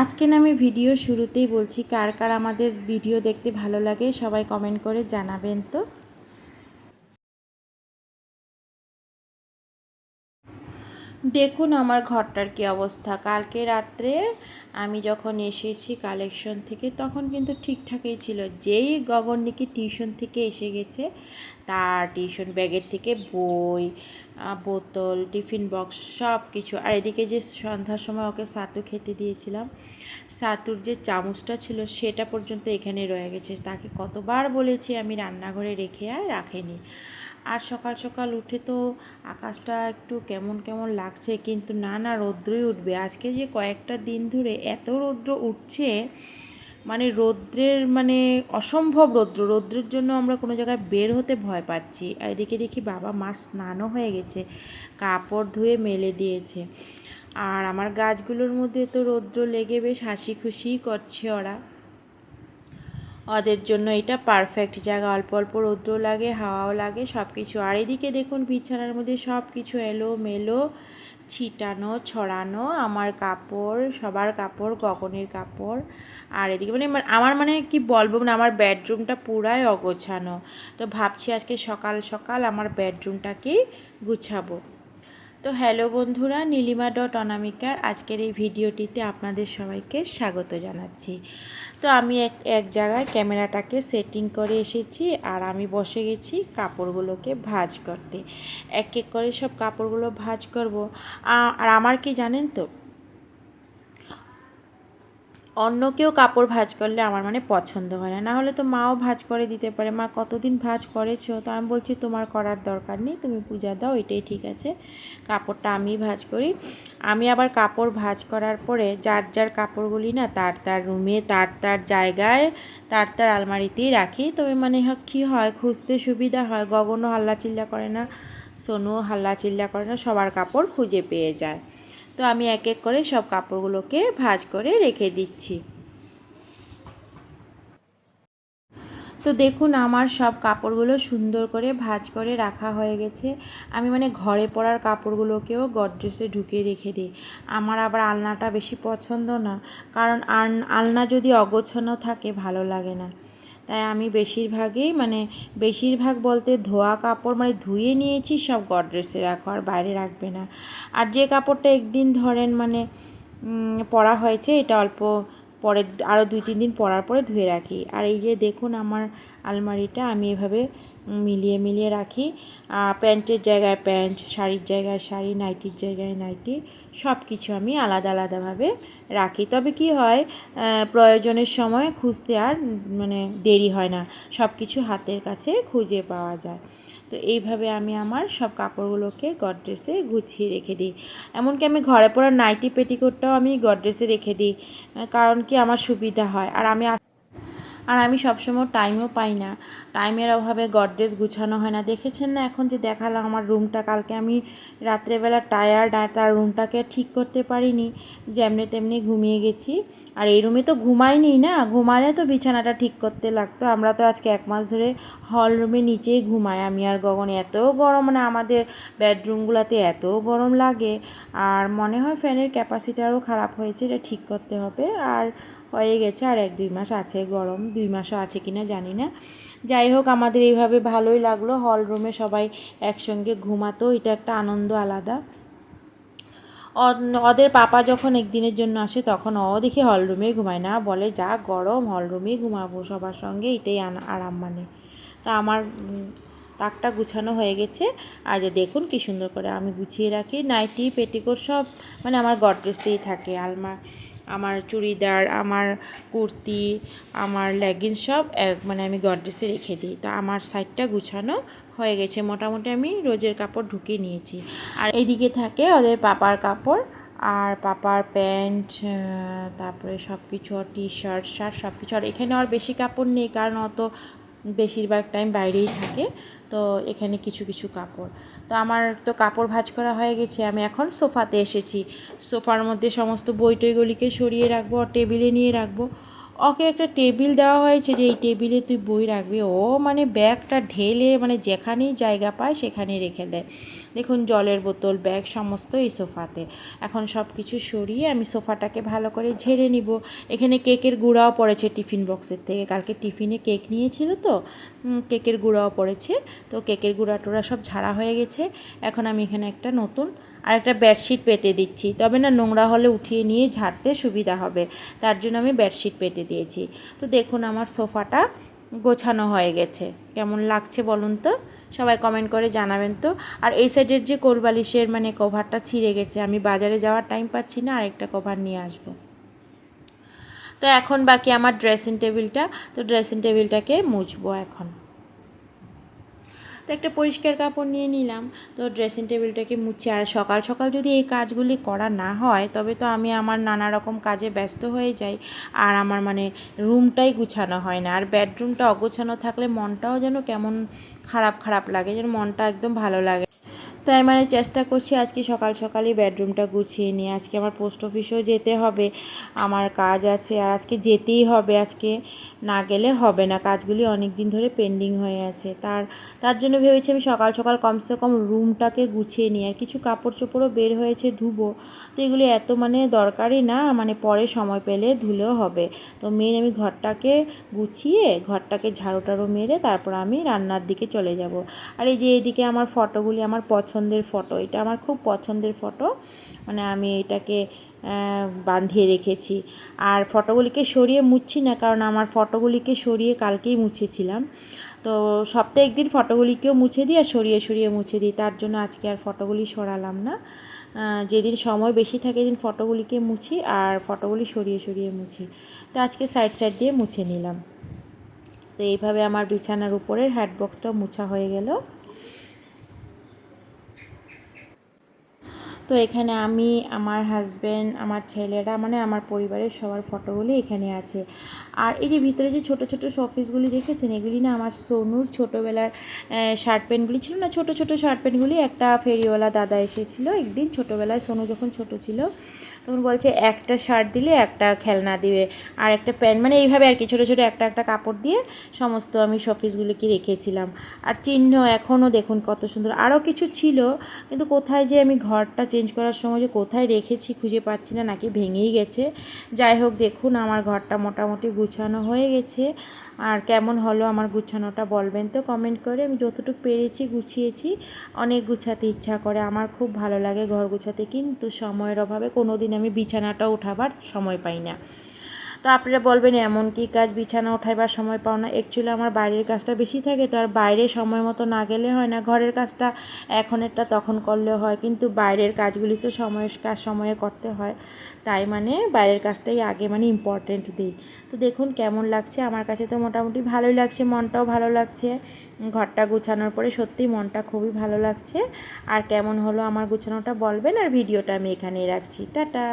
আজকে আমি ভিডিওর শুরুতেই বলছি, কার কার আমাদের ভিডিও দেখতে ভালো লাগে সবাই কমেন্ট করে জানাবেন তো। দেখুন আমার ঘরটার কি অবস্থা। কালকে রাত্রে আমি যখন এসেছি কালেকশন থেকে, তখন কিন্তু ঠিকঠাকই ছিল। যেই গগননিকে টিউশন থেকে এসে গেছে, তার টিউশন ব্যাগের থেকে বই বোতল টিফিন বক্স সব কিছু আর এদিকে যে সন্ধ্যার সময় ওকে সাতু খেতে দিয়েছিলাম, সাতুর যে চামচটা ছিল সেটা পর্যন্ত এখানে রয়ে গেছে। তাকে কতবার বলেছি আমি রান্নাঘরে রেখে আর রাখেনি। আর সকাল সকাল উঠে তো আকাশটা একটু কেমন কেমন লাগছে, কিন্তু না না, রৌদ্রই উঠবে। আজকে যে কয়েকটা দিন ধরে এত রৌদ্র উঠছে মানে রৌদ্রের মানে অসম্ভব রৌদ্র। রৌদ্রের জন্য আমরা কোনো জায়গায় বের হতে ভয় পাচ্ছি। আর এদিকে দেখি বাবা মার স্নানও হয়ে গেছে, কাপড় ধুয়ে মেলে দিয়েছে। আর আমার গাছগুলোর মধ্যে তো রৌদ্র লেগে বেশ হাসি খুশিই করছে ওরা। ওদের জন্য এটা পারফেক্ট জায়গা। অল্প অল্প রৌদ্র লাগে, হাওয়াও লাগে সব কিছু আর এদিকে দেখুন, বিছানার মধ্যে সব কিছু এলো মেলো ছিটানো, ছড়ানো, আমার কাপড়, সবার কাপড়, গগনের কাপড়। আর এদিকে মানে আমার মানে কি বলব মানে আমার বেডরুমটা পুরাই অগোছানো। তো ভাবছি আজকে সকাল সকাল আমার বেডরুমটাকেই গুছাবো। তো হ্যালো বন্ধুরা, নীলিমা ডট অনামিকার আজকের এই ভিডিওটিতে আপনাদের সবাইকে স্বাগত জানাচ্ছি। তো আমি এক এক জায়গায় ক্যামেরাটাকে সেটিং করে এসেছি আর আমি বসে গেছি কাপড়গুলোকে ভাজ করতে। এক এক করে সব কাপড়গুলো ভাজ করব। আর আমার কি জানেন তো অন্য কেউ কাপড় ভাঁজ করলে আমার মানে পছন্দ হয় না। না হলে তো মাও ভাঁজ করে দিতে পারে। মা কতদিন ভাঁজ করেছ তো আমি বলছি, তোমার করার দরকার নেই, তুমি পূজা দাও, এটাই ঠিক আছে। কাপড়টা আমি ভাঁজ করি। আমি আবার কাপড় ভাঁজ করার পরে যার যার কাপড়গুলি না তার তার রুমে, তার তার জায়গায়, তার তার আলমারিতেই রাখি। তবে মানে কী হয়, খুঁজতে সুবিধা হয়। গগনও হাল্লা চিল্লা করে না, সোনুও হাল্লা চিল্লা করে না, সবার কাপড় খুঁজে পেয়ে যায়। তো আমি এক এক করে সব কাপড়গুলোকে ভাজ করে রেখে দিচ্ছি। তো দেখুন, আমার সব কাপড়গুলো সুন্দর করে ভাঁজ করে রাখা হয়ে গেছে। আমি মানে ঘরে পরার কাপড়গুলোকেও গডরেজে ঢুকিয়ে রেখে দিই। আমার আবার আলনাটা বেশি পছন্দ না, কারণ আলনা যদি অগোছানো থাকে, ভালো লাগে না। তাই আমি বেশিরভাগই মানে বেশিরভাগ বলতে ধোয়া কাপড় মানে ধুয়ে নিয়েছি, সব গডরেসে রাখো, আর বাইরে রাখবে না। আর যে কাপড়টা একদিন ধরেন মানে পরা হয়েছে, এটা অল্প পরে আরও দুই তিন দিন পরার পরে ধুয়ে রাখি। আর এই যে দেখুন, আমার আলমারিটা আমি এভাবে মিলিয়ে মিলিয়ে রাখি। প্যান্টের জায়গায় প্যান্ট, শাড়ির জায়গায় শাড়ি, নাইটির জায়গায় নাইটি সব কিছু আমি আলাদা আলাদাভাবে রাখি। তবে কি হয় প্রয়োজনের সময় খুঁজতে আর মানে দেরি হয় না সব কিছু হাতের কাছে খুঁজে পাওয়া যায়। তো এইভাবে আমি আমার সব কাপড়গুলোকে গডরেজে গুছিয়ে রেখে দিই। এমনকি আমি ঘরে পরা নাইটি, পেটিকোটটাও আমি গডরেজে রেখে দিই, কারণ কি আমার সুবিধা হয়। আর আমি আর আমি সবসময় টাইমও পাই না। টাইমের অভাবে গডরেজ গুছানো হয় না। দেখেছেন না এখন যে দেখালাম আমার রুমটা কালকে আমি রাত্রেবেলা টায়ার্ড আর তার রুমটাকে ঠিক করতে পারিনি। যেমনি তেমনি ঘুমিয়ে গেছি। আর এই রুমে তো ঘুমাইনি না? ঘুমালে তো বিছানাটা ঠিক করতে লাগতো। আমরা তো আজকে এক মাস ধরে হল রুমে নিচেই ঘুমাই। আমি আর গগন এত গরম মানে আমাদের বেডরুমগুলোতে এত গরম লাগে। আর মনে হয় ফ্যানের ক্যাপাসিটারও খারাপ হয়েছে। এটা ঠিক করতে হবে। আর হয়ে গেছে আর এক দুই মাস আছে গরম, দুই মাসও আছে কিনা জানি না। যাই হোক, আমাদের এইভাবে ভালোই লাগল। হল রুমে সবাই একসঙ্গে ঘুমাতো, এটা একটা আনন্দ আলাদা। ওদের পাপা যখন একদিনের জন্য আসে, তখন ও দেখি হলরুমে ঘুমায় না। বলে, যা গরম হলরুমেই ঘুমাবো সবার সঙ্গে, এটাই আরাম মানে। তা আমার তাকটা গুছানো হয়ে গেছে। আর যে দেখুন কি সুন্দর করে আমি গুছিয়ে রাখি। নাইটি, পেটিকোট সব মানে আমার গডরেজেই থাকে আলমা আমার চুড়িদার, আমার কুর্তি, আমার লেগিংস সব এক মানে আমি গডরেজে রেখে দিই। তো আমার সাইডটা গুছানো হয়ে গেছে। মোটামুটি আমি রোজের কাপড় ঢুকিয়ে নিয়েছি। আর এইদিকে থাকে ওদের পাপার কাপড় আর পাপার প্যান্ট তারপরে সব কিছু টি শার্ট শার্ট সব কিছু আর এখানে আর বেশি কাপড় নেই, কারণ অত বেশিরভাগ টাইম বাইরেই থাকে। তো এখানে কিছু কিছু কাপড়। তো আমার তো কাপড় ভাজ করা হয়ে গেছে, আমি এখন সোফাতে এসেছি। সোফার মধ্যে সমস্ত বই টইগুলিকে সরিয়ে রাখব আর টেবিলে নিয়ে রাখব। ওকে একটা টেবিল দেওয়া হয়েছে যে এই টেবিলে তুই বই রাখবি। ও মানে ব্যাগটা ঢেলে মানে যেখানেই জায়গা পায় সেখানেই রেখে দেয়। দেখুন, জলের বোতল, ব্যাগ, সমস্ত এই সোফাতে। এখন সব কিছু সরিয়ে আমি সোফাটাকে ভালো করে ঝেড়ে নিব। এখানে কেকের গুঁড়াও পড়েছে টিফিন বক্সের থেকে। কালকে টিফিনে কেক নিয়েছিল তো কেকের গুঁড়াও পড়েছে। তো কেকের গুঁড়া টুড়া সব ঝাড়া হয়ে গেছে। এখন আমি এখানে একটা নতুন আর একটা বেডশিট পেতে দিচ্ছি। তবে না, নোংরা হলে উঠিয়ে নিয়ে ঝাড়তে সুবিধা হবে। তার জন্য আমি বেডশিট পেতে দিয়েছি। তো দেখুন, আমার সোফাটা গোছানো হয়ে গেছে। কেমন লাগছে বলুন তো? সবাই কমেন্ট করে জানাবেন তো। আর এই সাইডের যে কোলবালিশের মানে কভারটা ছিঁড়ে গেছে, আমি বাজারে যাওয়ার টাইম পাচ্ছি না, আরেকটা কভার নিয়ে আসব। তো এখন বাকি আমার ড্রেসিং টেবিলটা তো ড্রেসিং টেবিলটাকে মুছবো এখন। তো একটা পরিষ্কার কাপড় নিয়ে নিলাম। তো ড্রেসিং টেবিলটাকে মুছে। আর সকাল সকাল যদি এই কাজগুলি করা না হয়, তবে তো আমি আমার নানা রকম কাজে ব্যস্ত হয়ে যাই। আর আমার মানে রুমটাই গুছানো হয় না। আর বেডরুমটা অগোছানো থাকলে মনটাও যেন কেমন খারাপ খারাপ লাগে, যেন মনটা একদম ভালো লাগে। তাই মানে চেষ্টা করছি আজকে সকাল সকালই বেডরুমটা গুছিয়ে নিয়ে। আজকে আমার পোস্ট অফিসেও যেতে হবে, আমার কাজ আছে, আর আজকে যেতেই হবে, আজকে না গেলে হবে না। কাজগুলি অনেক দিন ধরে পেন্ডিং হয়ে আছে। তার তার জন্য ভেবেছি আমি সকাল সকাল কমসে কম রুমটাকে গুছিয়ে নিই। আর কিছু কাপড় চোপড়ও বের হয়েছে ধুবো। তো এগুলি এত মানে দরকারই না মানে পরে সময় পেলে ধুলেও হবে। তো মেন আমি ঘরটাকে গুছিয়ে, ঘরটাকে ঝাড়ু টাড়ু মেরে তারপর আমি রান্নার দিকে চলে যাব। আর এই যে এইদিকে আমার ফটোগুলি, আমার পছন্দের ফটো, এটা আমার খুব পছন্দের ফটো। মানে আমি এটাকে বাঁধিয়ে রেখেছি। আর ফটোগুলিকে সরিয়ে মুছছি না, কারণ আমার ফটোগুলিকে সরিয়ে কালকেই মুছেছিলাম। তো সপ্তাহে একদিন ফটোগুলিকেও মুছে দিই আর সরিয়ে সরিয়ে মুছে দিই, তার জন্য আজকে আর ফটোগুলি সরালাম না। যেদিন সময় বেশি থাকে দিন ফটোগুলিকে মুছি আর ফটোগুলি সরিয়ে সরিয়ে মুছি। তো আজকে সাইড সাইড দিয়ে মুছে নিলাম। তো এইভাবে আমার বিছানার উপরের হ্যাডবক্সটাও মুছা হয়ে গেল। তো এখানে আমি, আমার হাজব্যান্ড আমার ছেলেরা মানে আমার পরিবারের সবার ফটোগুলি এখানে আছে। আর এই যে ভিতরে যে ছোটো ছোটো শফিসগুলি দেখেছেন, এগুলি না আমার সোনুর ছোটোবেলার শার্ট প্যান্টগুলি ছিল না? ছোটো ছোটো শার্ট প্যান্টগুলি একটা ফেরিওয়ালা দাদা এসেছিল একদিন ছোটোবেলায়। সোনু যখন ছোটো ছিল তখন বলছে, একটা শার্ট দিলে একটা খেলনা দিবে, আর একটা প্যান্ট মানে এইভাবে আর কি, ছোটো ছোটো একটা একটা কাপড় দিয়ে সমস্ত আমি শপিসগুলিকে রেখেছিলাম। আর চিহ্ন এখনও দেখুন কত সুন্দর আরও কিছু ছিল, কিন্তু কোথায় যে আমি ঘরটা চেঞ্জ করার সময় যে কোথায় রেখেছি খুঁজে পাচ্ছি না, নাকি ভেঙেই গেছে। যাই হোক, দেখুন আমার ঘরটা মোটামুটি গুছানো হয়ে গেছে। আর কেমন হলো আমার গুছানোটা বলবেন তো কমেন্ট করে। আমি যতটুকু পেরেছি গুছিয়েছি, অনেক গুছাতে ইচ্ছা করে। আমার খুব ভালো লাগে ঘর গুছাতে, কিন্তু সময়ের অভাবে কোনো দিন আমি বিছানাটা ওঠাবার সময় পাই না। তো আপনারা বলবেন, এমন কি কাজ বিছানা ওঠাইবার সময় পাও না? অ্যাকচুয়ালি আমার বাইরের কাজটা বেশি থাকে, তো আর বাইরে সময় মতো না গেলে হয় না। ঘরের কাজটা এখনেরটা তখন করলেও হয়, কিন্তু বাইরের কাজগুলি তো সময়, কাজ সময়ে করতে হয়। তাই মানে বাইরের কাজটাই আগে মানে ইম্পর্টেন্ট দিই। তো দেখুন কেমন লাগছে, আমার কাছে তো মোটামুটি ভালোই লাগছে, মনটাও ভালো লাগছে। ঘরটা গুছানোর পরে সত্যি মনটা খুবই ভালো লাগছে। আর কেমন হলো আমার গুছানোটা বলবেন, আর ভিডিওটা আমি এখানেই রাখছি। টাটা!